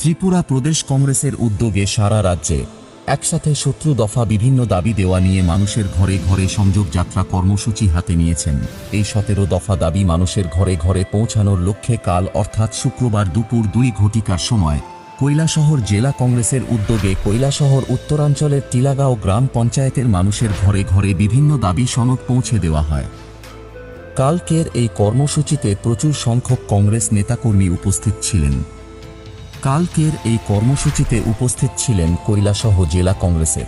ত্রিপুরা প্রদেশ কংগ্রেসের উদ্যোগে সারা রাজ্যে একসাথে শত্রু দফা বিভিন্ন দাবি দেওয়া নিয়ে মানুষের ঘরে ঘরে সংযোগ যাত্রা কর্মসূচি হাতে নিয়েছেন। এই সতেরো দফা দাবি মানুষের ঘরে ঘরে পৌঁছানোর লক্ষ্যে কাল, অর্থাৎ শুক্রবার দুপুর দুই ঘটিকার সময়, কৈলাসহর জেলা কংগ্রেসের উদ্যোগে কৈলাসহর উত্তরাঞ্চলের টিলাগাঁও গ্রাম পঞ্চায়েতের মানুষের ঘরে ঘরে বিভিন্ন দাবি সনদ পৌঁছে দেওয়া হয়। কালকের এই কর্মসূচিতে প্রচুর সংখ্যক কংগ্রেস নেতাকর্মী উপস্থিত ছিলেন। কালকের এই কর্মসূচিতে উপস্থিত ছিলেন কৈলাসহ জেলা কংগ্রেসের।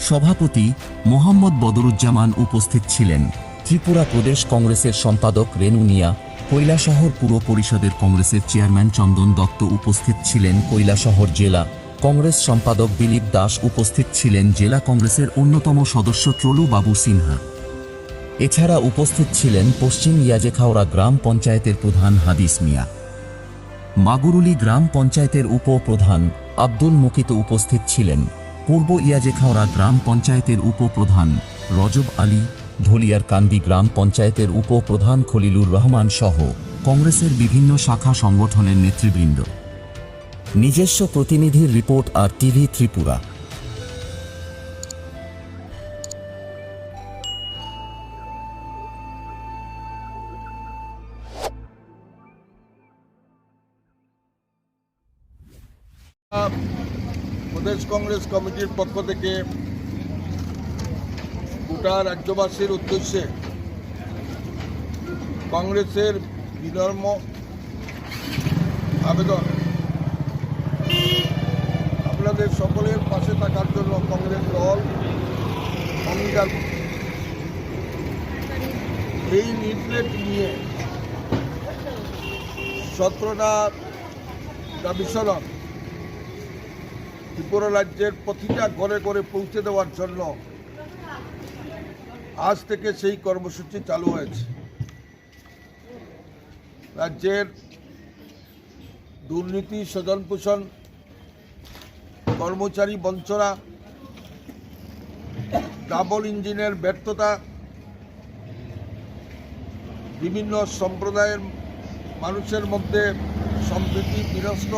সভাপতি মোহাম্মদ বদরুজ্জামান উপস্থিত ছিলেন ত্রিপুরা প্রদেশ কংগ্রেসের সম্পাদক রেনুনিয়া কৈলাসহর পুর পরিষদের কংগ্রেসের চেয়ারম্যান চন্দন দত্ত উপস্থিত ছিলেন কৈলাসহর জেলা কংগ্রেস সম্পাদক দিলীপ দাস উপস্থিত ছিলেন জেলা কংগ্রেসের অন্যতম সদস্য চলু বাবু সিনহা। এছাড়া উপস্থিত ছিলেন পশ্চিম ইয়াজেখাওড়া গ্রাম পঞ্চায়েতের প্রধান হাদিস মিয়া। মাগুরুলি গ্রাম পঞ্চায়েতের উপপ্রধান আব্দুল মুকিত উপস্থিত ছিলেন। পূর্ব ইয়াজেখাওড়া গ্রাম পঞ্চায়েতের উপপ্রধান রজব আলী ধলিয়ার কান্দি গ্রাম পঞ্চায়েতের উপপ্রধান খলিলুর রহমান সহ কংগ্রেসের বিভিন্ন শাখা সংগঠনের নেতৃবৃন্দ। নিজস্ব প্রতিনিধির রিপোর্ট আর টিভি ত্রিপুরা। প্রদেশ কংগ্রেস কমিটির পক্ষ থেকে গোটা রাজ্যবাসীর উদ্দেশ্যে কংগ্রেসের বিনর্ম আবেদন। আপনাদের সকলের পাশে থাকার জন্য কংগ্রেস দল অঙ্গীকার এই নির্দেশ নিয়ে সতেরোটা সনদ ত্রিপুরা রাজ্যের প্রতিটা ঘরে ঘরে পৌঁছে দেওয়ার জন্য আজ থেকে সেই কর্মসূচি চালু হয়েছে। রাজ্যের দুর্নীতি স্বজন পোষণ কর্মচারী বঞ্চনা, ডাবল ইঞ্জিনের ব্যর্থতা, বিভিন্ন সম্প্রদায়ের মানুষের মধ্যে সম্প্রীতি বিনষ্ট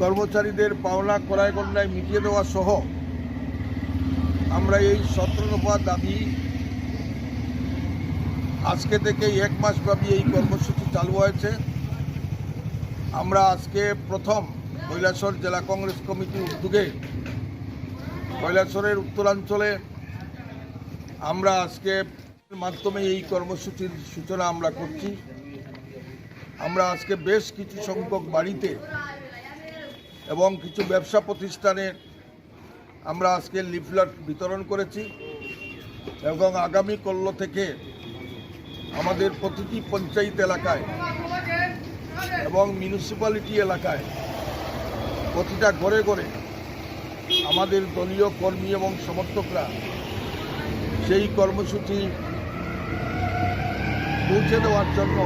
কর্মচারীদের পাওনা করায় গণ্যায় মিটিয়ে দেওয়া সহ আমরা এই সতেরো দফা দাবি আজকে থেকে এক মাসব্যাপী এই কর্মসূচি চালু হয়েছে। আমরা আজকে প্রথম কৈলাসর জেলা কংগ্রেস কমিটির উদ্যোগে কৈলাসরের উত্তরাঞ্চলে আমরা আজকে মাধ্যমে এই কর্মসূচির সূচনা আমরা করছি। আমরা আজকে বেশ কিছু সংখ্যক বাড়িতে এবং কিছু ব্যবসা প্রতিষ্ঠানে আমরা আজকে লিফলেট বিতরণ করেছি এবং আগামী কল্য থেকে আমাদের প্রতিটি পঞ্চায়েত এলাকায় এবং মিউনিসিপ্যালিটি এলাকায় প্রতিটা ঘরে ঘরে আমাদের দলীয় কর্মী এবং সমর্থকরা সেই কর্মসূচি পৌঁছে দেওয়ার জন্য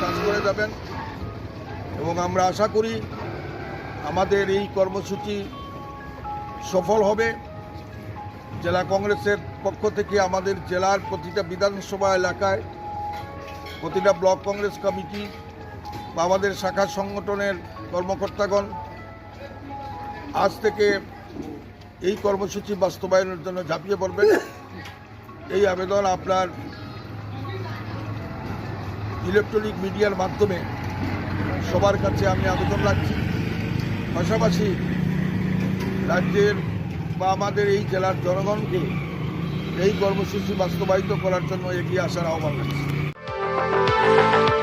কাজ করে যাবেন। এবং আমরা আশা করি আমাদের এই কর্মসূচি সফল হবে। জেলা কংগ্রেসের পক্ষ থেকে আমাদের জেলার প্রতিটা বিধানসভা এলাকায়, প্রতিটা ব্লক কংগ্রেস কমিটি বা আমাদের শাখা সংগঠনের কর্মকর্তাগণ আজ থেকে এই কর্মসূচি বাস্তবায়নের জন্য ঝাঁপিয়ে পড়বেন। এই আবেদন আপনার ইলেকট্রনিক মিডিয়ার মাধ্যমে সবার কাছে আমি আবেদন রাখছি। পাশাপাশি রাজ্যের বা আমাদের এই জেলার জনগণকে এই কর্মসূচি বাস্তবায়িত করার জন্য এগিয়ে আসার আহ্বান রাখছি